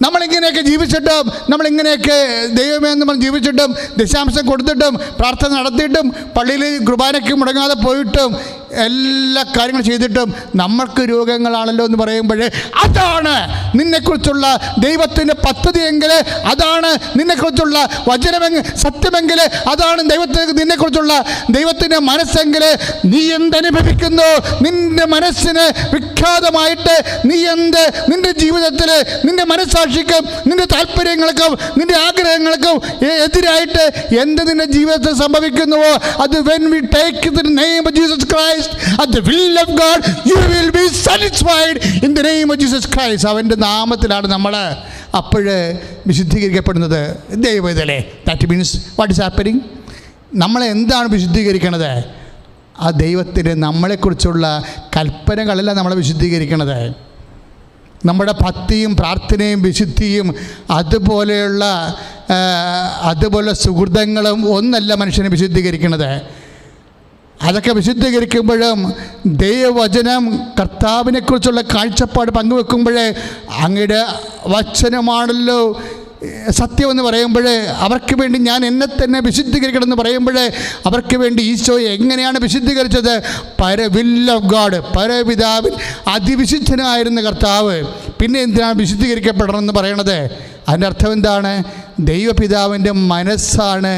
നമ്മളിങ്ങനെയൊക്കെ ജീവിച്ചിട്ടും നമ്മളിങ്ങനെയൊക്കെ ദൈവമേ എന്ന് പറഞ്ഞ് ജീവിച്ചിട്ടും ദശാംശം കൊടുത്തിട്ടും പ്രാർത്ഥന നടത്തിയിട്ടും പള്ളിയിൽ കുർബാനയ്ക്ക് മുടങ്ങാതെ പോയിട്ടും എല്ലാ കാര്യങ്ങളും ചെയ്തിട്ടും നമ്മൾക്ക് രോഗങ്ങളാണല്ലോ എന്ന് പറയുമ്പോൾ അതാണ് നിന്നെക്കുറിച്ചുള്ള ദൈവത്തിന്റെ പദ്ധതിയെങ്കിൽ അതാണ് നിന്നെക്കുറിച്ചുള്ള വചനമെങ്കിൽ സത്യമെങ്കിൽ അതാണ് ദൈവത്തിന് നിന്നെക്കുറിച്ചുള്ള ദൈവത്തിന്റെ മനസ്സെങ്കിൽ നീ എന്തനുഭവിക്കുന്നു? നിന്റെ മനസ്സിന് വിഖ്യാതമായിട്ട് നീ എന്ത്? നിന്റെ ജീവിതത്തിൽ നിന്റെ മനസ്സാക്ഷിക്കും നിന്റെ താല്പര്യങ്ങൾക്കും നിന്റെ ആഗ്രഹങ്ങൾക്കും എതിരായിട്ട് എന്ത് നിന്റെ ജീവിതത്തിൽ സംഭവിക്കുന്നുവോ? അത് when we take the name Jesus Christ at the will of God, you will be satisfied in the name of Jesus Christ. അവന്റെ നാമത്തിലാണ് നമ്മൾ അപ്പോഴ് വിശുദ്ധീകരിക്കപ്പെടുന്നത്. ദൈവതലേ that means what is happening നമ്മളെ എന്താണ് വിശുദ്ധീകരിക്കണത്? ആ ദൈവത്തിന് നമ്മളെക്കുറിച്ചുള്ള കൽപ്പനകളല്ല നമ്മളെ വിശുദ്ധീകരിക്കണത്. നമ്മുടെ ഭക്തിയും പ്രാർത്ഥനയും വിശുദ്ധിയും അതുപോലെയുള്ള അതുപോലെ സുഹൃതങ്ങളും ഒന്നല്ല മനുഷ്യനെ വിശുദ്ധീകരിക്കുന്നത് അതൊക്കെ വിശുദ്ധീകരിക്കുമ്പോഴും ദൈവവചനം കർത്താവിനെക്കുറിച്ചുള്ള കാഴ്ചപ്പാട് പങ്കുവെക്കുമ്പോഴേ അങ്ങയുടെ വചനമാണല്ലോ സത്യമെന്ന് പറയുമ്പോൾ അവർക്ക് വേണ്ടി ഞാൻ എന്നെ തന്നെ വിശുദ്ധീകരിക്കണം എന്ന് പറയുമ്പോൾ അവർക്ക് വേണ്ടി ഈശോയെ എങ്ങനെയാണ് വിശുദ്ധീകരിച്ചത്? പര വിൽ ഓഫ് ഗാഡ് പരപിതാവിൽ അതിവിശുദ്ധനായിരുന്ന കർത്താവ്. പിന്നെ എന്തിനാണ് വിശുദ്ധീകരിക്കപ്പെടണമെന്ന് പറയണത്? അതിന്റെ അർത്ഥം എന്താണ്? ദൈവപിതാവിന്റെ മനസ്സാണ്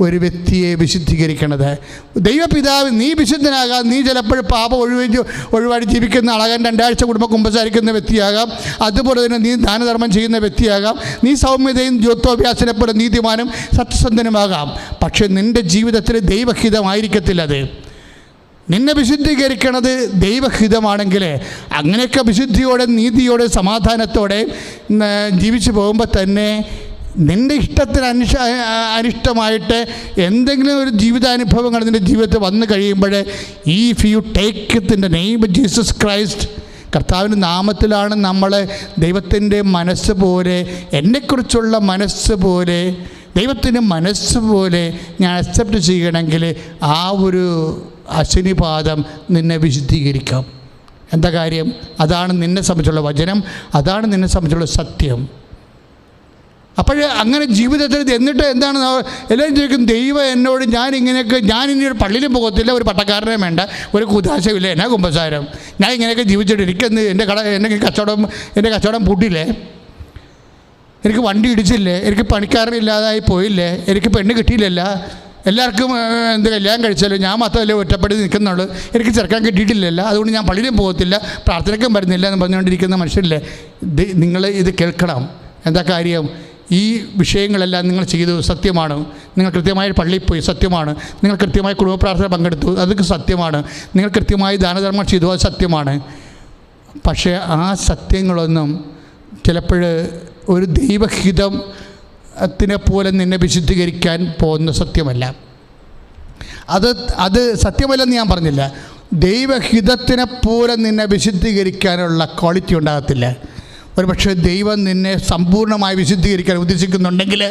ഒരു വ്യക്തിയെ വിശുദ്ധീകരിക്കണത്. ദൈവപിതാവ് നീ വിശുദ്ധനാകാം നീ ചിലപ്പോൾ പാപം ഒഴിവഞ്ചു ഒഴിവാടി ജീവിക്കുന്ന ആളാകാൻ രണ്ടാഴ്ച കുടുംബം കുമ്പസാരിക്കുന്ന വ്യക്തിയാകാം. അതുപോലെ തന്നെ നീ ദാനധർമ്മം ചെയ്യുന്ന വ്യക്തിയാകാം. നീ സൗമ്യതയും ജ്യോത്തോഭ്യാസനപ്പെടെ നീതിമാനും സത്യസന്ധനുമാകാം. പക്ഷേ നിന്റെ ജീവിതത്തിൽ ദൈവഹിതമായിരിക്കത്തില്ല അത് നിന്നെ വിശുദ്ധീകരിക്കണത് ദൈവഹിതമാണെങ്കിൽ അങ്ങനെയൊക്കെ വിശുദ്ധിയോടെ നീതിയോടെ സമാധാനത്തോടെ ജീവിച്ചു പോകുമ്പോൾ തന്നെ നിന്റെ ഇഷ്ടത്തിന് അനുഷ അനിഷ്ടമായിട്ട് എന്തെങ്കിലും ഒരു ജീവിതാനുഭവങ്ങൾ നിന്റെ ജീവിതത്തിൽ വന്നു കഴിയുമ്പോൾ if you take in name Jesus Christ കർത്താവിന്റെ നാമത്തിലാണ് നമ്മൾ ദൈവത്തിന്റെ മനസ്സ് പോലെ എന്നെക്കുറിച്ചുള്ള മനസ്സ് പോലെ ദൈവത്തിന്റെ മനസ്സ് പോലെ ഞാൻ അക്സെപ്റ്റ് ചെയ്യണമെങ്കിൽ ആ ഒരു അശനിപാതം നിന്നെ വിശുദ്ധീകരിക്കാം. എന്താ കാര്യം? അതാണ് നിന്നെ സംബന്ധിച്ചുള്ള വചനം അതാണ് നിന്നെ സംബന്ധിച്ചുള്ള സത്യം. അപ്പോൾ അങ്ങനെ ജീവിതത്തിൽ എന്നിട്ട് എന്താണ് എല്ലാവരും ചോദിക്കും ദൈവം എന്നോട് ഞാൻ ഇങ്ങനെയൊക്കെ ഞാൻ ഇനി ഒരു പള്ളിയിലും പോകത്തില്ല ഒരു പട്ടക്കാരനെ വേണ്ട ഒരു കുതാശമില്ല എന്നാ കുമ്പസാരം? ഞാൻ ഇങ്ങനെയൊക്കെ ജീവിച്ചിട്ട് എനിക്കെന്ന് എന്റെ കട എന്റെ കച്ചവടം എന്റെ കച്ചവടം പൂട്ടില്ലേ എനിക്ക് വണ്ടി ഇടിച്ചില്ലേ? എനിക്ക് പണിക്കാരനില്ലാതായി പോയില്ലേ? എനിക്ക് പെണ്ണ് കിട്ടിയില്ലല്ല? എല്ലാവർക്കും എന്ത് കല്യാണം കഴിച്ചാലും? ഞാൻ മാത്രമല്ലേ ഒറ്റപ്പെട്ട് നിൽക്കുന്നുള്ളൂ. എനിക്ക് ചെറുക്കാൻ കിട്ടിയിട്ടില്ലല്ല. അതുകൊണ്ട് ഞാൻ പള്ളിയിലും പോകത്തില്ല പ്രാർത്ഥനയ്ക്കും വരുന്നില്ല എന്ന് പറഞ്ഞുകൊണ്ടിരിക്കുന്ന മനുഷ്യരില്ലേ? നിങ്ങൾ ഇത് കേൾക്കണം. എന്താ കാര്യം? ഈ വിഷയങ്ങളെല്ലാം നിങ്ങൾ ചെയ്തു സത്യമാണ്. നിങ്ങൾ കൃത്യമായി പള്ളിയിൽ പോയി സത്യമാണ്. നിങ്ങൾ കൃത്യമായി കുടുംബപ്രാർത്ഥന പങ്കെടുത്തു അതൊക്കെ സത്യമാണ്. നിങ്ങൾ കൃത്യമായി ദാനധർമ്മം ചെയ്തു അത് സത്യമാണ്. പക്ഷേ ആ സത്യങ്ങളൊന്നും ചിലപ്പോൾ ഒരു ദൈവഹിതം ത്തിനെ പോലെ നിന്നെ വിശുദ്ധീകരിക്കാൻ പോകുന്ന സത്യമല്ല. അത് അത് സത്യമല്ലെന്ന് ഞാൻ പറഞ്ഞില്ല. ദൈവഹിതത്തിനെ പോലെ നിന്നെ വിശുദ്ധീകരിക്കാനുള്ള ക്വാളിറ്റി ഉണ്ടാകത്തില്ല. ഒരുപക്ഷെ ദൈവം നിന്നെ സമ്പൂർണമായി വിശുദ്ധീകരിക്കാൻ ഉദ്ദേശിക്കുന്നുണ്ടെങ്കിൽ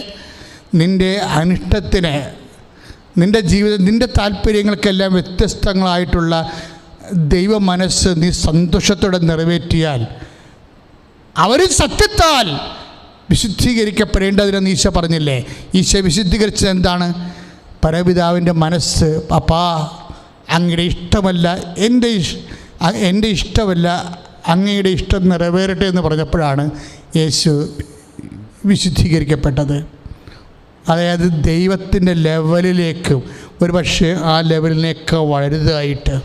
നിന്റെ അനിഷ്ടത്തിന് നിന്റെ ജീവിതം നിന്റെ താല്പര്യങ്ങൾക്കെല്ലാം വ്യത്യസ്തങ്ങളായിട്ടുള്ള ദൈവ മനസ്സ് നീ സന്തോഷത്തോടെ നിറവേറ്റിയാൽ അവർ സത്യത്താൽ വിശുദ്ധീകരിക്കപ്പെടേണ്ടതിനെന്ന് ഈശോ പറഞ്ഞില്ലേ? ഈശോ വിശുദ്ധീകരിച്ചത് എന്താണ്? പരപിതാവിന്റെ മനസ്സ് അപ്പാ അങ്ങയുടെ ഇഷ്ടമല്ല എന്റെ എന്റെ ഇഷ്ടമല്ല അങ്ങയുടെ ഇഷ്ടം നിറവേറട്ടെ എന്ന് പറഞ്ഞപ്പോഴാണ് യേശു വിശുദ്ധീകരിക്കപ്പെട്ടത്. അതായത് ദൈവത്തിന്റെ ലെവലിലേക്ക് ഒരു പക്ഷേ ആ ലെവലിനേക്കാൾ വലുതായിട്ട്.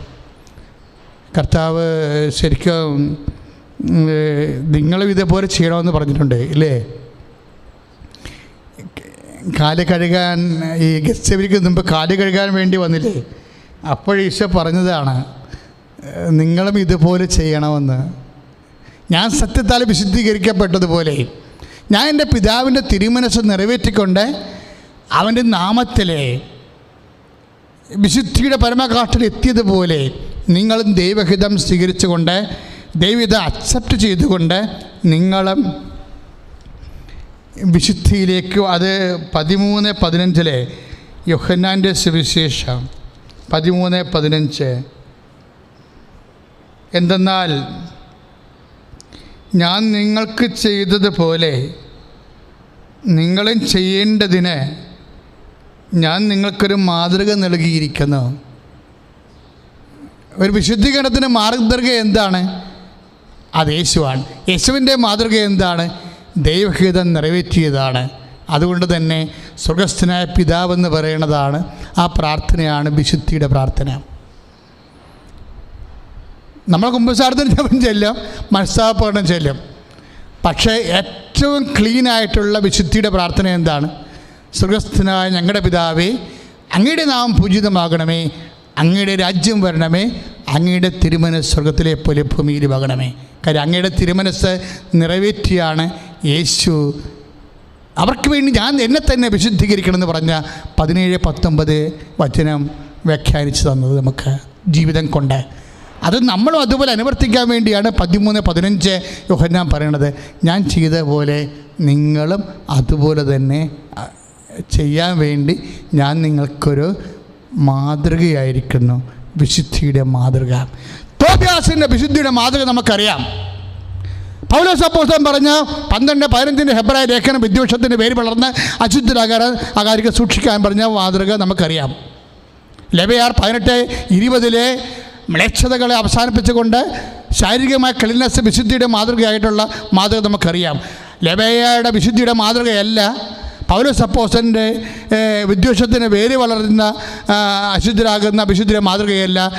കർത്താവ് ശരിക്കും നിങ്ങളും ഇതേപോലെ ചെയ്യണമെന്ന് പറഞ്ഞിട്ടുണ്ട് ഇല്ലേ? കാൽ കഴുകാൻ ഈ ഗസ്റ്റവിക്ക് മുമ്പ് കാൽ കഴുകാൻ വേണ്ടി വന്നില്ലേ? അപ്പോൾ ഈശോ പറഞ്ഞതാണ് നിങ്ങളും ഇതുപോലെ ചെയ്യണമെന്ന്. ഞാൻ സത്യത്താൽ വിശുദ്ധീകരിക്കപ്പെട്ടതുപോലെ ഞാൻ എന്റെ പിതാവിന്റെ തിരുമനസ് നിറവേറ്റിക്കൊണ്ട് അവന്റെ നാമത്തിലെ വിശുദ്ധിയുടെ പരമകാട്ടിൽ എത്തിയതുപോലെ നിങ്ങളും ദൈവഹിതം സ്വീകരിച്ചുകൊണ്ട് ദൈവഹിതം അക്സെപ്റ്റ് ചെയ്തുകൊണ്ട് നിങ്ങളും വിശുദ്ധിയിലേക്ക് അത് പതിമൂന്ന് പതിനഞ്ചിലെ യൊഹന്നാന്റെ സുവിശേഷം. പതിമൂന്ന് പതിനഞ്ച്. എന്തെന്നാൽ ഞാൻ നിങ്ങൾക്ക് ചെയ്തതുപോലെ നിങ്ങളും ചെയ്യേണ്ടതിന് ഞാൻ നിങ്ങൾക്കൊരു മാതൃക നൽകിയിരിക്കുന്നു. ഒരു വിശുദ്ധീകരണത്തിന് മാർഗദർഗ എന്താണ്? അത് യേശുവാണ്. യേശുവിന്റെ മാതൃക എന്താണ്? ദൈവഹിതം നിറവേറ്റിയതാണ്. അതുകൊണ്ട് തന്നെ സ്വർഗസ്ഥനായ പിതാവെന്ന് പറയുന്നതാണ് ആ പ്രാർത്ഥനയാണ് വിശുദ്ധിയുടെ പ്രാർത്ഥന. നമ്മൾ കുമ്പസാരത്തിന് ജപം ചെല്ലും മനസ്താപകരണം ചെല്ലും. പക്ഷേ ഏറ്റവും ക്ലീൻ ആയിട്ടുള്ള വിശുദ്ധിയുടെ പ്രാർത്ഥന എന്താണ്? സുഖസ്ഥനായ ഞങ്ങളുടെ പിതാവേ അങ്ങയുടെ നാം പൂജിതമാകണമേ അങ്ങയുടെ രാജ്യം വരണമേ അങ്ങയുടെ തിരുമനസ് സ്വർഗത്തിലെ പോലെ ഭൂമിയിൽ വകണമേ കാര്യം അങ്ങയുടെ തിരുമനസ് നിറവേറ്റിയാണ് യേശു. അവർക്ക് വേണ്ടി ഞാൻ എന്നെ തന്നെ വിശുദ്ധീകരിക്കണമെന്ന് പറഞ്ഞ പതിനേഴ് പത്തൊമ്പത് വചനം വ്യാഖ്യാനിച്ചു തന്നത് നമുക്ക് ജീവിതം കൊണ്ട്. അത് നമ്മളും അതുപോലെ അനുവർത്തിക്കാൻ വേണ്ടിയാണ് പതിമൂന്ന് പതിനഞ്ച് യോഹന്നാൻ പറയണത്. ഞാൻ ചെയ്ത പോലെ നിങ്ങളും അതുപോലെ തന്നെ ചെയ്യാൻ വേണ്ടി ഞാൻ നിങ്ങൾക്കൊരു മാതൃകയായിരിക്കുന്നു. വിശുദ്ധിയുടെ മാതൃക. തോബ്യാസിന്റെ വിശുദ്ധിയുടെ മാതൃക നമുക്കറിയാം. പൗലോസ് അപ്പോസ്തലൻ പറഞ്ഞ പന്ത്രണ്ട് പതിനഞ്ചിന്റെ ഹെബ്രായ ലേഖന വിദ്വേഷത്തിന്റെ പേര് വളർന്ന് അശുദ്ധരാകാൻ ആകാരിക സൂക്ഷിക്കാൻ പറഞ്ഞ മാതൃക നമുക്കറിയാം. ലബയാർ പതിനെട്ട് ഇരുപതിലെ മ്ലേച്ഛതകളെ അവസാനിപ്പിച്ചുകൊണ്ട് ശാരീരികമായ ക്ലീനസ് വിശുദ്ധിയുടെ മാതൃകയായിട്ടുള്ള മാതൃക നമുക്കറിയാം. ലബയയുടെ വിശുദ്ധിയുടെ മാതൃകയല്ല. പൗലോസ് അപ്പോസന്റെ വിദ്വേഷത്തിന് വേര് വളർന്ന അശുദ്ധരാകുന്ന വിശുദ്ധിയുടെ മാതൃകയല്ല.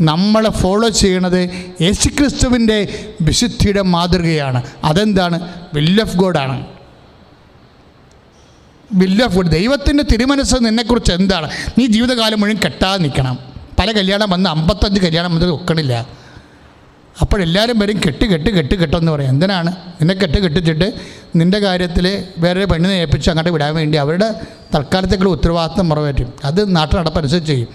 നമ്മൾ ഫോളോ ചെയ്യണത് യേശുക്രിസ്തുവിന്റെ വിശുദ്ധിയുടെ മാതൃകയാണ്. അതെന്താണ്? വില്ല് ഓഫ് ഗോഡാണ് വില്ല് ഓഫ് ഗോഡ് ദൈവത്തിന്റെ തിരുമനസ് നിന്നെക്കുറിച്ച് എന്താണ്? നീ ജീവിതകാലം മുഴുവൻ കെട്ടാതെ നിൽക്കണം. പല കല്യാണം വന്ന് അമ്പത്തഞ്ച് കല്യാണം വന്നത് ഒക്കണില്ല അപ്പോഴെല്ലാവരും വരും കെട്ട് കെട്ട് കെട്ട് കെട്ടെന്ന് പറയും. എന്തിനാണ്? നിന്നെ കെട്ട് കെട്ടിച്ചിട്ട് നിന്റെ കാര്യത്തിൽ വേറെ പെണ്ണിനെ ഏൽപ്പിച്ച് അങ്ങോട്ട് വിടാൻ വേണ്ടി അവരുടെ തൽക്കാലത്തേക്കുള്ള ഉത്തരവാദിത്വം മറവേറ്റും അത് നാട്ടിൽ നടപ്പനുസരിച്ച് ചെയ്യും.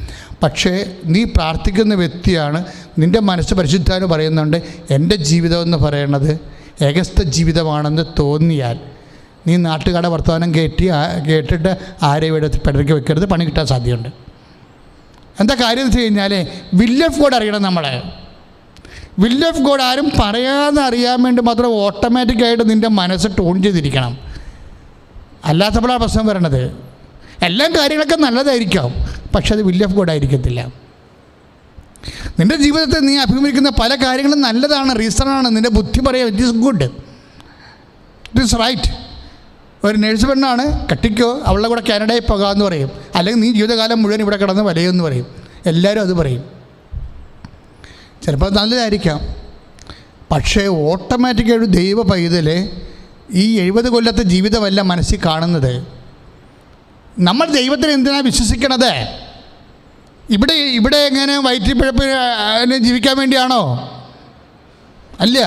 പക്ഷേ നീ പ്രാർത്ഥിക്കുന്ന വ്യക്തിയാണ് നിന്റെ മനസ്സ് പരിശുദ്ധാന് പറയുന്നുണ്ട് എന്റെ ജീവിതം എന്ന് പറയുന്നത് ഏകസ്ഥ ജീവിതമാണെന്ന് തോന്നിയാൽ നീ നാട്ടുകാരുടെ വർത്തമാനം കയറ്റി കേട്ടിട്ട് ആരെയും ഇവിടെ പിടയ്ക്ക് വെക്കരുത്. പണി കിട്ടാൻ സാധ്യതയുണ്ട്. എന്താ കാര്യം വെച്ച് കഴിഞ്ഞാൽ വില്ല് ഓഫ് ഗോഡ് അറിയണം നമ്മളെ. വില്ല് ഓഫ് ഗോഡ് ആരും പറയാതെ അറിയാൻ വേണ്ടി മാത്രം ഓട്ടോമാറ്റിക്കായിട്ട് നിന്റെ മനസ്സ് ടൂൺ ചെയ്തിരിക്കണം. അല്ലാത്തപ്പോഴാണ് പ്രശ്നം വരണത്. എല്ലാ കാര്യങ്ങളൊക്കെ നല്ലതായിരിക്കാം പക്ഷെ അത് വില്ല് ഓഫ് ഗോഡ് ആയിരിക്കത്തില്ല. നിന്റെ ജീവിതത്തിൽ നീ അഭിമുഖിക്കുന്ന പല കാര്യങ്ങളും നല്ലതാണ് റീസണാണ് നിന്റെ ബുദ്ധി പറയാം it is good it is right ഒരു നേഴ്സ് പെണ്ണാണ് കട്ടിക്കോ അവളുടെ കൂടെ കാനഡയിൽ പോകാമെന്ന് പറയും. അല്ലെങ്കിൽ നീ ജീവിതകാലം മുഴുവൻ ഇവിടെ കിടന്ന് വലയെന്ന് പറയും. എല്ലാവരും അത് പറയും. ചിലപ്പോൾ നല്ലതായിരിക്കാം. പക്ഷേ ഓട്ടോമാറ്റിക്കായിട്ട് ദൈവ പൈതൽ ഈ എഴുപത് കൊല്ലത്തെ ജീവിതമല്ല മനസ്സിൽ കാണുന്നത്. നമ്മൾ ദൈവത്തിന് എന്തിനാണ് വിശ്വസിക്കണത്? ഇവിടെ ഇവിടെ എങ്ങനെ വയറ്റിപ്പിഴപ്പ് അതിനെ ജീവിക്കാൻ വേണ്ടിയാണോ? അല്ല.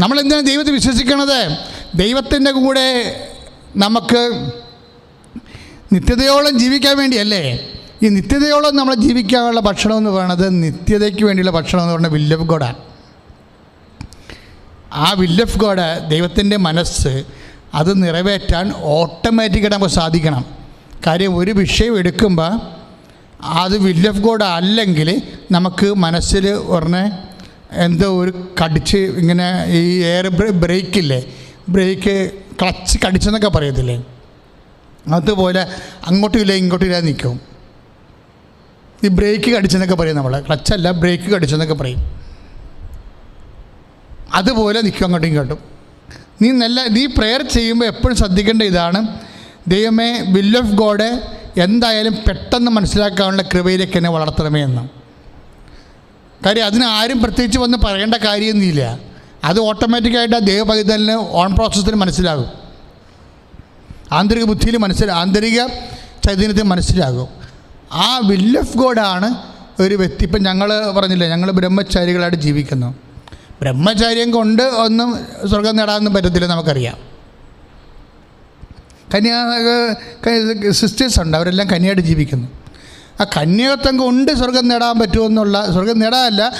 നമ്മൾ എന്തിനാണ് ദൈവത്തെ വിശ്വസിക്കണത്? ദൈവത്തിന്റെ കൂടെ നമുക്ക് നിത്യതയോളം ജീവിക്കാൻ വേണ്ടിയല്ലേ? ഈ നിത്യതയോളം നമ്മൾ ജീവിക്കാനുള്ള ഭക്ഷണം എന്ന് പറയുന്നത് നിത്യതയ്ക്ക് വേണ്ടിയുള്ള ഭക്ഷണം എന്ന് പറയുന്നത് വില്ല് ഓഫ് ഗോഡാണ് ആ വില്ല് ഓഫ് ഗോഡ് ദൈവത്തിന്റെ മനസ്സ് അത് നിറവേറ്റാൻ ഓട്ടോമാറ്റിക്കായിട്ട് നമുക്ക് സാധിക്കണം. കാര്യം ഒരു വിഷയം എടുക്കുമ്പോൾ അത് വില്ല് ഓഫ് ഗോഡ് അല്ലെങ്കിൽ നമുക്ക് മനസ്സിൽ പറഞ്ഞ എന്തോ ഒരു കടിച്ച് ഇങ്ങനെ ഈ എയർ ബ്രേക്കില്ലേ ബ്രേക്ക് ക്ലച്ച് കടിച്ചെന്നൊക്കെ പറയത്തില്ലേ? അതുപോലെ അങ്ങോട്ടും ഇല്ല ഇങ്ങോട്ടും ഇല്ല നിൽക്കും. ഈ ബ്രേക്ക് കടിച്ചെന്നൊക്കെ പറയും നമ്മൾ ക്ലച്ചല്ല ബ്രേക്ക് കടിച്ചെന്നൊക്കെ പറയും. അതുപോലെ നിൽക്കും അങ്ങോട്ടും ഇങ്ങോട്ടും. നീ നല്ല നീ പ്രെയർ ചെയ്യുമ്പോൾ എപ്പോഴും ശ്രദ്ധിക്കേണ്ട ഇതാണ്. ദൈവമേ വിൽ ഓഫ് ഗോഡ് എന്തായാലും പെട്ടെന്ന് മനസ്സിലാക്കാനുള്ള കൃപയിലേക്ക് എന്നെ വളർത്തണമേ എന്ന്. കാര്യം അതിന് ആരും പ്രത്യേകിച്ച് വന്ന് പറയേണ്ട കാര്യമൊന്നുമില്ല. അത് ഓട്ടോമാറ്റിക്കായിട്ട് ആ ദൈവപൈതലിന് ഓൺ പ്രോസസ്സിന് മനസ്സിലാകും. ആന്തരിക ബുദ്ധിയിൽ മനസ്സിലാ ആന്തരിക ചൈതന്യത്തിൽ മനസ്സിലാകും. ആ വിൽ ഓഫ് ഗോഡാണ് ഒരു വ്യക്തി ഇപ്പം ഞങ്ങൾ പറഞ്ഞില്ലേ ഞങ്ങൾ ബ്രഹ്മചാരികളായിട്ട് ജീവിക്കുന്നു. ബ്രഹ്മചാര്യം കൊണ്ട് ഒന്നും സ്വർഗം നേടാനൊന്നും പറ്റത്തില്ല നമുക്കറിയാം. കന്യാ സിസ്റ്റേഴ്സ് ഉണ്ട് അവരെല്ലാം കന്യായിട്ട് ജീവിക്കുന്നു. ആ കന്യാത്വം കൊണ്ട് സ്വർഗം നേടാൻ പറ്റുമെന്നുള്ള സ്വർഗം നേടാനല്ല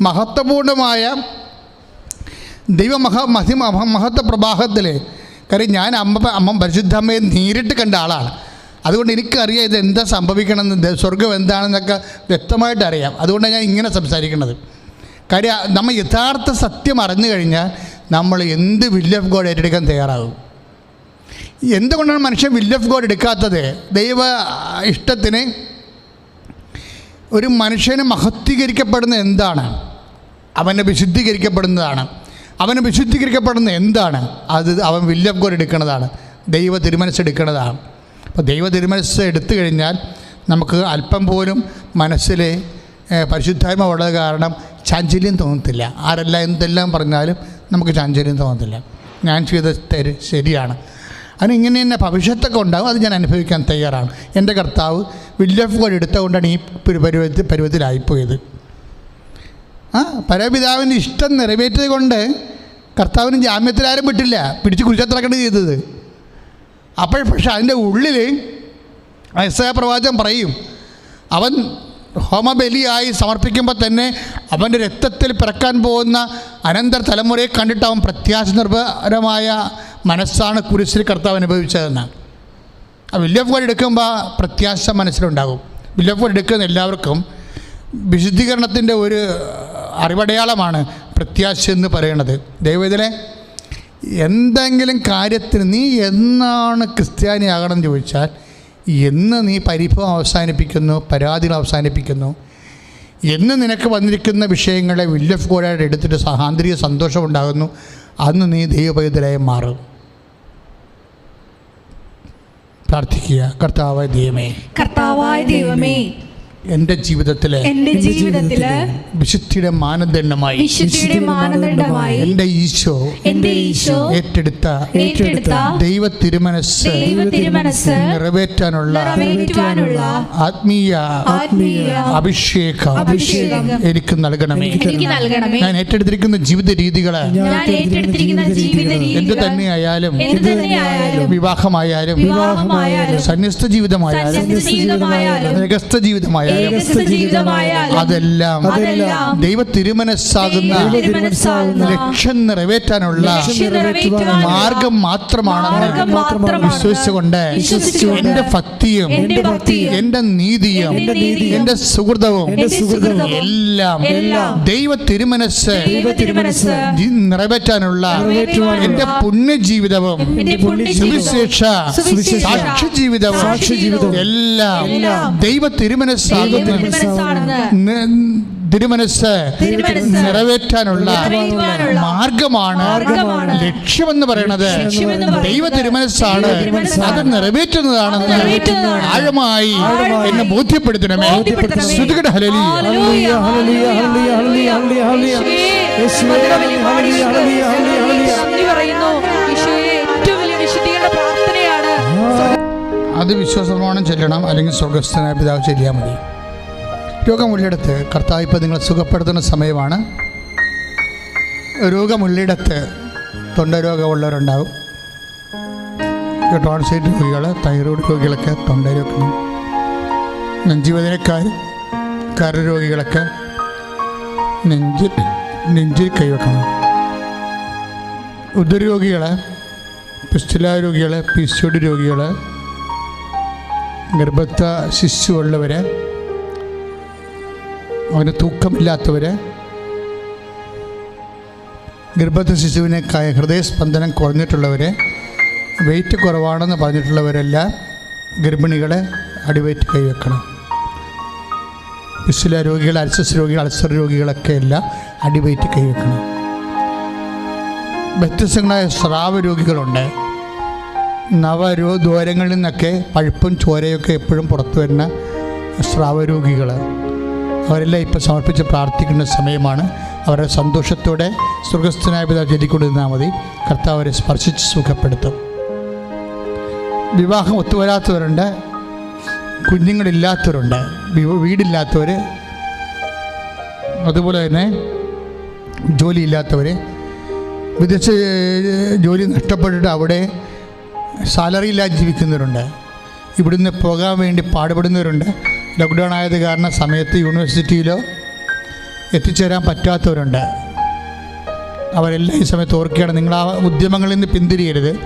മഹത്വപൂർണമായ ദൈവമഹ മഹിമ മഹത്വ പ്രഭാഹത്തിൽ കാര്യം ഞാൻ അമ്മ അമ്മ പരിശുദ്ധമ്മയെ നേരിട്ട് കണ്ട ആളാണ്. അതുകൊണ്ട് എനിക്കറിയാം ഇത് എന്താ സംഭവിക്കണമെന്ന് സ്വർഗം എന്താണെന്നൊക്കെ വ്യക്തമായിട്ട് അറിയാം. അതുകൊണ്ടാണ് ഞാൻ ഇങ്ങനെ സംസാരിക്കുന്നത്. കാര്യം നമ്മൾ യഥാർത്ഥ സത്യം അറിഞ്ഞു കഴിഞ്ഞാൽ നമ്മൾ എന്ത് വില്ല് ഓഫ് ഗോഡ് ഏറ്റെടുക്കാൻ തയ്യാറാകും. എന്തുകൊണ്ടാണ് മനുഷ്യൻ വില്ല് ഓഫ് ഗോഡ് എടുക്കാത്തത്? ദൈവ ഇഷ്ടത്തിന് ഒരു മനുഷ്യന് മഹത്വീകരിക്കപ്പെടുന്നത് എന്താണ്? അവനെ വിശുദ്ധീകരിക്കപ്പെടുന്നതാണ്. അവന് വിശുദ്ധീകരിക്കപ്പെടുന്ന എന്താണ്? അത് അവൻ ഓഫ് ഗോഡ് എടുക്കുന്നതാണ്. ദൈവ തിരുമനസ് എടുക്കുന്നതാണ്. അപ്പോൾ ദൈവ തിരുമനസ് എടുത്തു കഴിഞ്ഞാൽ നമുക്ക് അല്പം പോലും മനസ്സിൽ പരിശുദ്ധായ്മ ഉള്ളത് കാരണം ചാഞ്ചല്യം തോന്നത്തില്ല. ആരെല്ലാം എന്തെല്ലാം പറഞ്ഞാലും നമുക്ക് ചാഞ്ചല്യം തോന്നത്തില്ല. ഞാൻ ചെയ്ത തെര് ശരിയാണ്. അതിന് ഇങ്ങനെ തന്നെ ഭവിഷ്യത്തൊക്കെ ഉണ്ടാകും അത് ഞാൻ അനുഭവിക്കാൻ തയ്യാറാണ്. എന്റെ കർത്താവ് വില്ലഫ് ഗോഡ് എടുത്തുകൊണ്ടാണ് ഈ പരു- പരുവത്തിൽ പരുവത്തിലായിപ്പോയത്. ആ പരപിതാവിന്റെ ഇഷ്ടം നിറവേറ്റിയത് കൊണ്ട് കർത്താവിന് ജാമ്യത്തിലാരും വിട്ടില്ല. പിടിച്ച് കുരിശത്തിറക്കേണ്ടി ചെയ്തത്. അപ്പോൾ പക്ഷെ അതിന്റെ ഉള്ളിൽ ഐസയ പ്രവാചകൻ പറയും അവൻ ഹോമബലിയായി സമർപ്പിക്കുമ്പോൾ തന്നെ അവന്റെ രക്തത്തിൽ പിറക്കാൻ പോകുന്ന അനന്തര തലമുറയെ കണ്ടിട്ട് അവൻ പ്രത്യാശ നിർഭരമായ മനസ്സാണ് കുരിശിൽ കർത്താവ് അനുഭവിച്ചതെന്ന് ആ വില്യഫ് ഗോഡ് എടുക്കുമ്പോൾ പ്രത്യാശ മനസ്സിലുണ്ടാകും. വില്യഫ് ഗോഡ് എടുക്കുന്ന എല്ലാവർക്കും വിശുദ്ധീകരണത്തിന്റെ ഒരു അറിവടയാളമാണ് പ്രത്യാശ എന്ന് പറയുന്നത് ദൈവത്തിലെ എന്തെങ്കിലും കാര്യത്തിന് നീ എന്നാണ് ക്രിസ്ത്യാനിയാകണം എന്ന് ചോദിച്ചാൽ എന്ന് നീ പരിഭവം അവസാനിപ്പിക്കുന്നു പരാതികൾ അവസാനിപ്പിക്കുന്നു എന്ന് നിനക്ക് വന്നിരിക്കുന്ന വിഷയങ്ങളെ വില്ലഫ് ഗോഡായിട്ട് എടുത്തിട്ട് സഹാന്തരിക സന്തോഷമുണ്ടാകുന്നു അന്ന് നീ ദൈവപൈതരായി മാറും. പ്രാർത്ഥിക്കുക. കർത്താവായ ദൈവമേ. കർത്താവായ ദൈവമേ എന്റെ ജീവിതത്തിലെ എന്റെ ജീവിതത്തിലെ വിശുദ്ധിയുടെ മാനദണ്ഡമായി വിശുദ്ധിയുടെ മാനദണ്ഡമായി എന്റെ ഈശോ എന്റെ ഈശോ ഏറ്റെടുത്ത ഏറ്റെടുത്ത ദൈവ തിരുമനസ് ദൈവ തിരുമനസ് നിറവേറ്റാനുള്ള നിറവേറ്റുവാനുള്ള ആത്മീയ ആത്മീയ അഭിഷേകം അഭിഷേകം എനിക്ക് നൽകണമേ. എനിക്ക് നൽകണമേ. ഞാൻ ഏറ്റെടുത്തിരിക്കുന്ന ജീവിത രീതികൾ ഞാൻ ഏറ്റെടുത്തിരിക്കുന്ന ജീവിത എന്ത് രീതികൾ തന്നെയായാലും എന്ത് തന്നെയായാലും വിവാഹമായാലും വിവാഹമായാലും സന്യസ്ത ജീവിതമായാലും സന്യസ്ത ജീവിതമായാലും ജീവിതമായാലും അതെല്ലാം ദൈവ തിരുമനസ്സാകുന്ന ലക്ഷ്യം നിറവേറ്റാനുള്ള മാർഗം മാത്രമാണെന്ന് മാത്രമാണ് വിശ്വസിച്ചുകൊണ്ട് എന്റെ ഭക്തിയും എന്റെ നീതിയും എന്റെ സുഹൃതവും എല്ലാം ദൈവ തിരുമനസ് നിറവേറ്റാനുള്ള എന്റെ പുണ്യജീവിതവും സുവിശേഷ സാക്ഷ്യജീവിതവും സാക്ഷി ജീവിതവും എല്ലാം ദൈവ നി- തിരുമനസ് തിരുമനസ്സ് നിറവേറ്റാനുള്ള മാർഗമാണ് മാർഗമാണ് ലക്ഷ്യമെന്ന് പറയുന്നത് പറയുന്നത്. ദൈവ തിരുമനസ്സാണ്. അത് നിറവേറ്റുന്നതാണെന്ന് നിറവേറ്റുന്നതാണ്. ആഴമായി എന്ന് ബോധ്യപ്പെടുത്തണമേ. ശ്രുതികട ഹലലി പറയുന്നു. ഈശോയെ ഏറ്റവും വലിയ വിശുദ്ധിയുടെ പ്രാർത്ഥനയാണ്. അത് വിശ്വാസപ്രമാണം ചെല്ലണം. അല്ലെങ്കിൽ സ്വർഗസ്ഥനായ പിതാവ് ചെല്ലിയാൽ മതി. രോഗമുള്ളിടത്ത് കർത്താവ് ഇപ്പോൾ നിങ്ങളെ സുഖപ്പെടുത്തുന്ന സമയമാണ്. രോഗമുള്ളിടത്ത് തൊണ്ടരോഗമുള്ളവരുണ്ടാവും ടോൺസൈറ്റ് രോഗികൾ തൈറോയ്ഡ് രോഗികളൊക്കെ തൊണ്ടരോഗം നെഞ്ചുവേദനക്കാർ കരരോഗികളൊക്കെ നെഞ്ചിൽ നെഞ്ചിൽ കൈവെക്കണം. ഉദരരോഗികൾ പിസ്റ്റില രോഗികൾ പി സി രോഗികൾ ഗർഭസ്ഥ ശിശുവുള്ളവർ അവന് തൂക്കമില്ലാത്തവർ ഗർഭസ്ഥ ശിശുവിനെ ഹൃദയസ്പന്ദനം കുറഞ്ഞിട്ടുള്ളവരെ വെയിറ്റ് കുറവാണെന്ന് പറഞ്ഞിട്ടുള്ളവരെല്ലാം ഗർഭിണികളെ അടിവയറ്റ് കൈവെക്കണം പിസ്തുല രോഗികൾ അൽസസ് രോഗികൾ അൾസർ രോഗികളൊക്കെ എല്ലാം അടിവയറ്റ് കൈവെക്കണം വ്യത്യസ്തങ്ങളായ സ്രാവ രോഗികളുണ്ട്. നവരോ ദ്വാരങ്ങളിൽ നിന്നൊക്കെ പഴുപ്പും ചോരയൊക്കെ എപ്പോഴും പുറത്തു വരുന്ന സ്രാവരോഗികൾ അവരെല്ലാം ഇപ്പോൾ സമർപ്പിച്ച് പ്രാർത്ഥിക്കുന്ന സമയമാണ്. അവരുടെ സന്തോഷത്തോടെ സ്വർഗസ്ഥനായ പിതാവ് ചൊല്ലിക്കൊണ്ടിരുന്നാൽ മതി. കർത്താവ് അവരെ സ്പർശിച്ച് സുഖപ്പെടുത്തും. വിവാഹം ഒത്തുവരാത്തവരുണ്ട്. കുഞ്ഞുങ്ങളില്ലാത്തവരുണ്ട്. വീടില്ലാത്തവർ അതുപോലെ തന്നെ ജോലിയില്ലാത്തവർ വിദേശ ജോലി നഷ്ടപ്പെട്ടിട്ട് അവിടെ സാലറി ഇല്ലാതെ ജീവിക്കുന്നവരുണ്ട്. ഇവിടുന്ന് പോകാൻ വേണ്ടി പാടുപെടുന്നവരുണ്ട്. ലോക്ക്ഡൗൺ ആയത് കാരണം സമയത്ത് യൂണിവേഴ്സിറ്റിയിലോ എത്തിച്ചേരാൻ പറ്റാത്തവരുണ്ട്. അവരെല്ലാം ഈ സമയത്ത് ഓർക്കുകയാണ് നിങ്ങൾ ആ ഉദ്യമങ്ങളിൽ നിന്ന് പിന്തിരിയരുത്.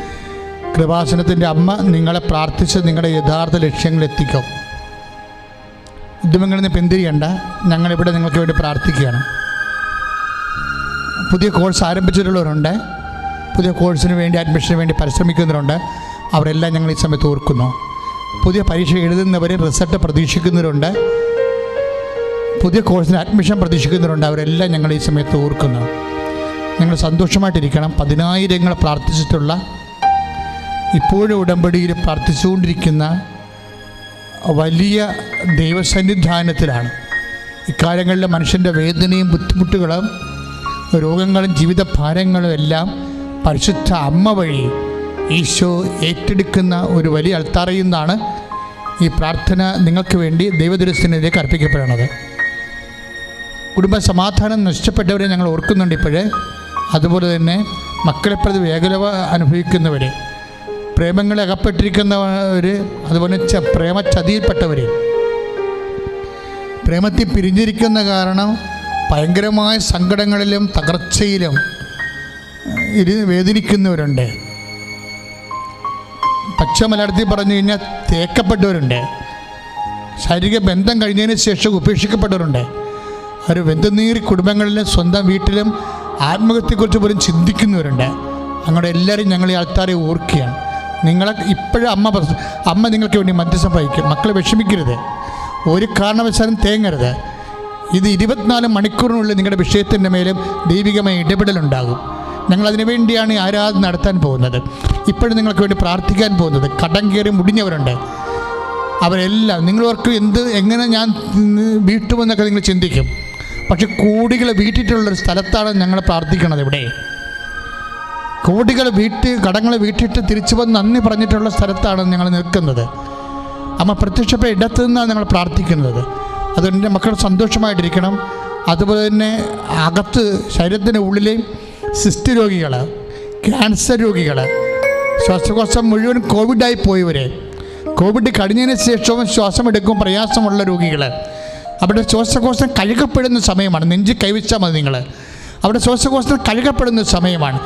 കൃപാസനത്തിന്റെ അമ്മ നിങ്ങളെ പ്രാർത്ഥിച്ച് നിങ്ങളുടെ യഥാർത്ഥ ലക്ഷ്യങ്ങളിലെത്തിക്കും ഉദ്യമങ്ങളിൽ നിന്ന് പിന്തിരിയണ്ട. ഞങ്ങളിവിടെ നിങ്ങൾക്ക് വേണ്ടി പ്രാർത്ഥിക്കുകയാണ്. പുതിയ കോഴ്സ് ആരംഭിച്ചിട്ടുള്ളവരുണ്ട്. പുതിയ കോഴ്സിന് വേണ്ടി അഡ്മിഷന് വേണ്ടി പരിശ്രമിക്കുന്നവരുണ്ട്. അവരെല്ലാം ഞങ്ങൾ ഈ സമയത്ത് ഓർക്കുന്നു. പുതിയ പരീക്ഷ എഴുതുന്നവർ റിസൾട്ട് പ്രതീക്ഷിക്കുന്നവരുണ്ട്. പുതിയ കോഴ്സിന് അഡ്മിഷൻ പ്രതീക്ഷിക്കുന്നവരുണ്ട്. അവരെല്ലാം ഞങ്ങൾ ഈ സമയത്ത് ഓർക്കുന്നു. നിങ്ങൾ സന്തോഷമായിട്ടിരിക്കണം. പതിനായിരങ്ങൾ പ്രാർത്ഥിച്ചിട്ടുള്ള ഇപ്പോഴും ഉടമ്പടിയിൽ പ്രാർത്ഥിച്ചുകൊണ്ടിരിക്കുന്ന വലിയ ദൈവസന്നിധാനത്തിലാണ്. ഇക്കാലങ്ങളിൽ മനുഷ്യന്റെ വേദനയും ബുദ്ധിമുട്ടുകളും രോഗങ്ങളും ജീവിത ഭാരങ്ങളും എല്ലാം പരിശുദ്ധ അമ്മ വഴി ഈശോ ഏറ്റെടുക്കുന്ന ഒരു വലിയ അൾത്താറയിൽ നിന്നാണ് ഈ പ്രാർത്ഥന നിങ്ങൾക്ക് വേണ്ടി ദൈവദുരസ്ഥനിലേക്ക് അർപ്പിക്കപ്പെടുന്നത്. കുടുംബ സമാധാനം നഷ്ടപ്പെട്ടവരെ ഞങ്ങൾ ഓർക്കുന്നുണ്ട് ഇപ്പോഴേ. അതുപോലെ തന്നെ മക്കളെ വേഗലവ അനുഭവിക്കുന്നവർ പ്രേമങ്ങളെ അകപ്പെട്ടിരിക്കുന്നവർ അതുപോലെ ച പ്രേമചതിയിൽപ്പെട്ടവർ പ്രേമത്തിൽ പിരിഞ്ഞിരിക്കുന്ന കാരണം ഭയങ്കരമായ സങ്കടങ്ങളിലും തകർച്ചയിലും ഇരു വേദനിക്കുന്നവരുണ്ട്. പച്ച മലയാളത്തിൽ പറഞ്ഞു കഴിഞ്ഞാൽ തേക്കപ്പെട്ടവരുണ്ട്. ശാരീരിക ബന്ധം കഴിഞ്ഞതിന് ശേഷം ഉപേക്ഷിക്കപ്പെട്ടവരുണ്ട്. ഒരു വെന്തുനീറി കുടുംബങ്ങളിലും സ്വന്തം വീട്ടിലും ആത്മഹത്യയെക്കുറിച്ച് പോലും ചിന്തിക്കുന്നവരുണ്ട്. അങ്ങോട്ട് എല്ലാവരും ഞങ്ങൾ ഈ ആൾക്കാരെ ഓർക്കുകയാണ്. നിങ്ങളെ ഇപ്പോഴും അമ്മ അമ്മ നിങ്ങൾക്ക് വേണ്ടി മധ്യസ്ഥം വഹിക്കും മക്കളെ വിഷമിക്കരുത്. ഒരു കാരണവശാലും തേങ്ങരുത്. ഇത് ഇരുപത്തിനാല് മണിക്കൂറിനുള്ളിൽ നിങ്ങളുടെ വിഷയത്തിന്റെ മേലും ദൈവികമായ ഇടപെടലുണ്ടാകും. ഞങ്ങൾ അതിനു വേണ്ടിയാണ് ആരാധന നടത്താൻ പോകുന്നത്. ഇപ്പോഴും നിങ്ങൾക്ക് വേണ്ടി പ്രാർത്ഥിക്കാൻ പോകുന്നത്. കടം കയറി മുടിഞ്ഞവരുണ്ട്. അവരെല്ലാം നിങ്ങളവർക്ക് എന്ത് എങ്ങനെ ഞാൻ വീട്ടുമെന്നൊക്കെ നിങ്ങൾ ചിന്തിക്കും. പക്ഷെ കോടികൾ വീട്ടിട്ടുള്ളൊരു സ്ഥലത്താണ് ഞങ്ങൾ പ്രാർത്ഥിക്കുന്നത് ഇവിടെ. കോടികൾ വീട്ട് കടങ്ങൾ വീട്ടിട്ട് തിരിച്ചു വന്ന് നന്ദി പറഞ്ഞിട്ടുള്ള സ്ഥലത്താണ് ഞങ്ങൾ നിൽക്കുന്നത്. അമ്മ പ്രത്യക്ഷപ്പെട്ട ഇടത്തു നിന്നാണ് ഞങ്ങൾ പ്രാർത്ഥിക്കുന്നത്. അതുകൊണ്ട് മക്കൾ സന്തോഷമായിട്ടിരിക്കണം. അതുപോലെ തന്നെ അകത്ത് ശരീരത്തിന്റെ ഉള്ളിലെ സിസ്റ്റ് രോഗികൾ ക്യാൻസർ രോഗികൾ ശ്വാസകോശം മുഴുവൻ കോവിഡായി പോയവർ കോവിഡ് കഴിഞ്ഞതിന് ശേഷവും ശ്വാസം എടുക്കും പ്രയാസമുള്ള രോഗികൾ അവിടെ ശ്വാസകോശം കഴുകപ്പെടുന്ന സമയമാണ്. നെഞ്ചി കൈവച്ചാൽ മതി നിങ്ങൾ അവിടെ ശ്വാസകോശം കഴുകപ്പെടുന്ന സമയമാണ്.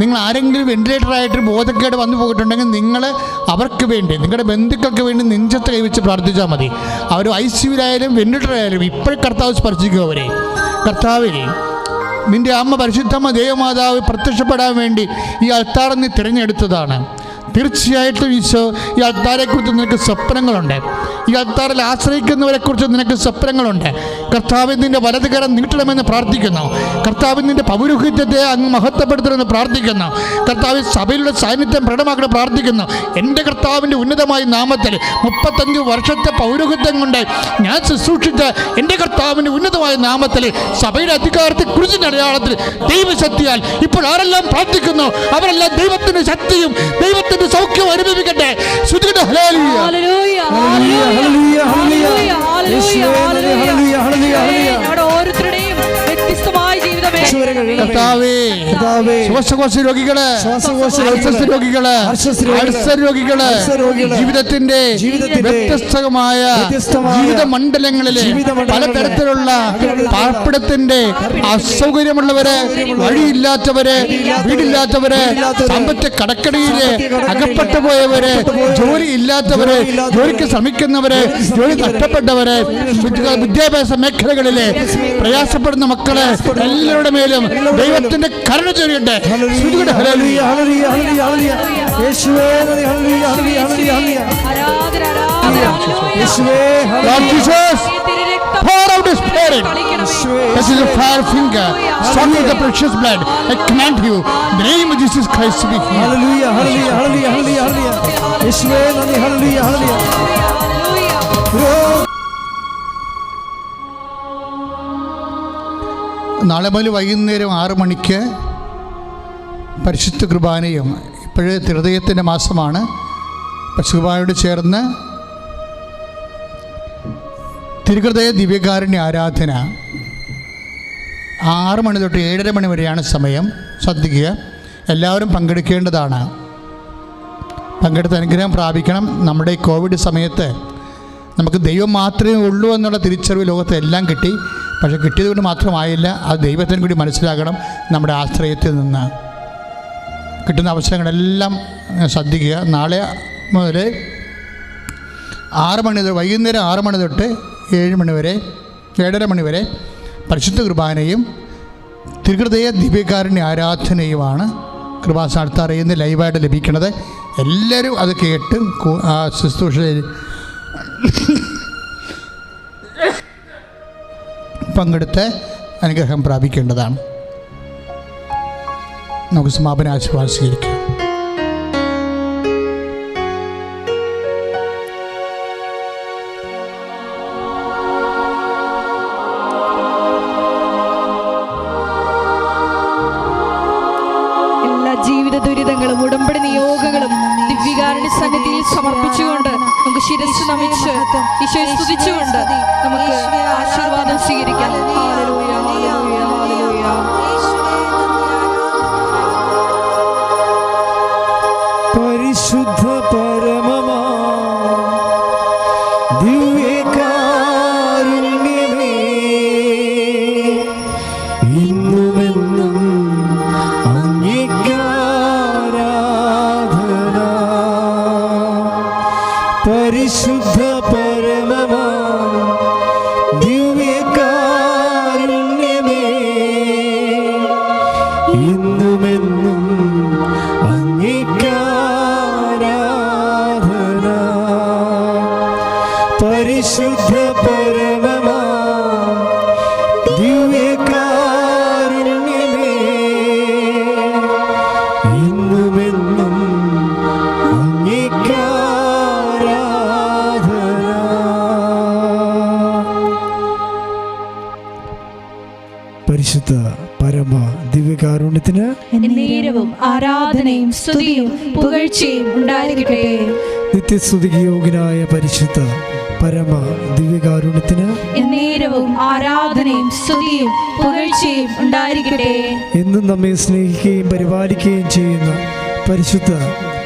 നിങ്ങൾ ആരെങ്കിലും വെന്റിലേറ്ററായിട്ട് ബോധക്കേട് വന്നു പോയിട്ടുണ്ടെങ്കിൽ നിങ്ങൾ അവർക്ക് വേണ്ടി നിങ്ങളുടെ ബന്ധുക്കൾക്ക് വേണ്ടി നെഞ്ചത്ത് കൈവച്ച് പ്രാർത്ഥിച്ചാൽ മതി. അവർ ഐ സിയുലായാലും വെന്റിലേറ്ററായാലും ഇപ്പോഴും കർത്താവ് സ്പർശിക്കുക അവരെ. കർത്താവേ നിന്റെ അമ്മ പരിശുദ്ധമ്മ ദേവമാതാവ് പ്രത്യക്ഷപ്പെടാൻ വേണ്ടി ഈ അൽത്താറിനെ തിരഞ്ഞെടുത്തതാണ്. തീർച്ചയായിട്ടും ഈശോ ഈ അൾത്താരെക്കുറിച്ച് നിനക്ക് സ്വപ്നങ്ങളുണ്ട്. ഈ അത്താറിൽ ആശ്രയിക്കുന്നവരെ കുറിച്ച് നിനക്ക് സ്വപ്നങ്ങളുണ്ട്. കർത്താവിന്റെ വലതുകരം നീട്ടണമെന്ന് പ്രാർത്ഥിക്കുന്നു. കർത്താവിന്റെ പൗരോഹിത്യത്തെ അങ്ങ് മഹത്വപ്പെടുത്തണമെന്ന് പ്രാർത്ഥിക്കുന്നു. കർത്താവ് സഭയിലുള്ള സാന്നിധ്യം പ്രകടമാക്കണം പ്രാർത്ഥിക്കുന്നു. എന്റെ കർത്താവിന്റെ ഉന്നതമായ നാമത്തിൽ മുപ്പത്തഞ്ച് വർഷത്തെ പൗരോഹിത്യം കൊണ്ട് ഞാൻ ശുശ്രൂഷിച്ച എന്റെ കർത്താവിന്റെ ഉന്നതമായ നാമത്തിൽ സഭയുടെ അധികാരത്തെ കുറിച്ചിന്റെ അടയാളത്തിൽ ദൈവശക്തിയാൽ ഇപ്പോൾ ആരെല്ലാം പ്രാർത്ഥിക്കുന്നു? അവരെല്ലാം ദൈവത്തിന്റെ ശക്തിയും ദൈവത്തിന്റെ സൗഖ്യവും അനുഭവിക്കട്ടെ ശ്രുതികട്ടെ hallelujah. Hallelujah, hallelujah, hallelujah, hallelujah. Hallelujah, hallelujah, ശ്വാസകോശ രോഗികൾ ജീവിതത്തിന്റെ വ്യത്യസ്തമായ ജീവിത മണ്ഡലങ്ങളിലെ പലതരത്തിലുള്ള പാർപ്പിടത്തിന്റെ അസൗകര്യമുള്ളവരെ വഴിയില്ലാത്തവര് വീടില്ലാത്തവര് സാമ്പത്തിക കടക്കടിയിൽ അകപ്പെട്ടു പോയവര് ജോലി ഇല്ലാത്തവര് ജോലിക്ക് ശ്രമിക്കുന്നവര് ജോലി നഷ്ടപ്പെട്ടവര് വിദ്യാഭ്യാസ മേഖലകളിലെ പ്രയാസപ്പെടുന്ന മക്കൾ എല്ലാവരുടെ മേലും ദൈവത്തിന്റെ കരുണ ചൊരിയട്ടെ ഹല്ലേലൂയ. ഹല്ലേലൂയ, ഹല്ലേലൂയ, ഹല്ലേലൂയ, ഹല്ലേലൂയ. യേശുവേ, ഹല്ലേലൂയ, ഹല്ലേലൂയ, ഹല്ലേലൂയ, ഹല്ലേലൂയ. ആരാധന ആരാധന ഹല്ലേലൂയ. യേശുവേ, Lord. Jesus, pour out His Spirit. This is a fire finger, son of the precious blood. I command you, the name of Jesus Christ, to be healed. ഹല്ലേലൂയ, hallelujah, ഹല്ലേലൂയ, hallelujah, ഹല്ലേലൂയ. യേശുവേ, hallelujah, ഹല്ലേലൂയ, നാളെ മുതൽ വൈകുന്നേരം ആറ് മണിക്ക് പരിശുദ്ധ കുർബാനയും ഇപ്പോഴേ ഹൃദയത്തിന്റെ മാസമാണ്. പരിശുദ്ധ ചേർന്ന് തിരുഹൃദയ ദിവ്യകാരുണ്യ ആരാധന ആറ് മണി തൊട്ട് ഏഴര മണി വരെയാണ് സമയം. ശ്രദ്ധിക്കുക എല്ലാവരും പങ്കെടുക്കേണ്ടതാണ്. പങ്കെടുത്ത അനുഗ്രഹം പ്രാപിക്കണം. നമ്മുടെ കോവിഡ് സമയത്ത് നമുക്ക് ദൈവം മാത്രമേ ഉള്ളൂ എന്നുള്ള തിരിച്ചറിവ് ലോകത്ത് എല്ലാം കിട്ടി. പക്ഷേ കിട്ടിയത് കൊണ്ട് മാത്രമായില്ല അത് ദൈവത്തിന് കൂടി മനസ്സിലാക്കണം നമ്മുടെ ആശ്രയത്തിൽ നിന്ന്. കിട്ടുന്ന അവസരങ്ങളെല്ലാം ശ്രദ്ധിക്കുക. നാളെ മുതൽ ആറ് മണി വൈകുന്നേരം ആറ് മണി തൊട്ട് ഏഴ് മണി വരെ ഏഴര മണി വരെ പരിശുദ്ധ കുർബാനയും തിരുഹൃദയ ദിവ്യകാരുണ്യ ആരാധനയുമാണ് കൃപാസ്ഥാനത്ത് അറിയുന്ന ലൈവായിട്ട് ലഭിക്കുന്നത്. എല്ലാവരും അത് കേട്ട് കു- പങ്കെടുത്ത് അനുഗ്രഹം പ്രാപിക്കേണ്ടതാണ്. നമുക്ക് സമാപന ആശീർവാദം സ്വീകരിക്കാം. ജീവിത ദുരിതങ്ങളും നിയോഗങ്ങളും സമർപ്പിച്ചുകൊണ്ട് നമുക്ക് ശിരസ് നമിച്ച് നമുക്ക് ആശീർവാദം സ്വീകരിക്കാം പരിശുദ്ധ പരമമാ ദിവ്യകാരുണ്യമേ. ഇന്നുമെന്നും അംഗീകാരാധന. പരിശുദ്ധ പരമ ദിവ്യകാരുണ്യത്തിന് നേരവും ആരാധനയും സ്തുതിയും പുകഴ്ചയും ഉണ്ടായിരിക്കട്ടെ. നിത്യസ്തുതിക്ക് യോഗ്യനായ പരിശുദ്ധ പരമ ദിവ്യകാരുണ്യത്തിന് എന്നേരവും ആരാധനയും സ്തുതിയും പുകഴ്ചയും ഉണ്ടായിരിക്കട്ടെ. എന്നും നമ്മെ സ്നേഹിക്കുകയും പരിപാലിക്കുകയും ചെയ്യുന്ന പരിശുദ്ധ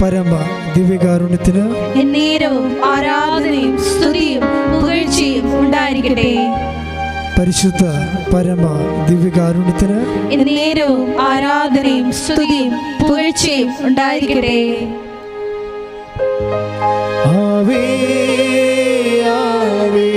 പരമ ദിവ്യകാരുണ്യത്തിന് എന്നേരവും ആരാധനയും സ്തുതിയും പുകഴ്ചയും ഉണ്ടായിരിക്കട്ടെ. പരിശുദ്ധ പരമ ദിവ്യകാരുണ്യത്തിന് എന്നേരവും ആരാധനയും സ്തുതിയും പുകഴ്ചയും ഉണ്ടായിരിക്കട്ടെ. ആവേ ആവേ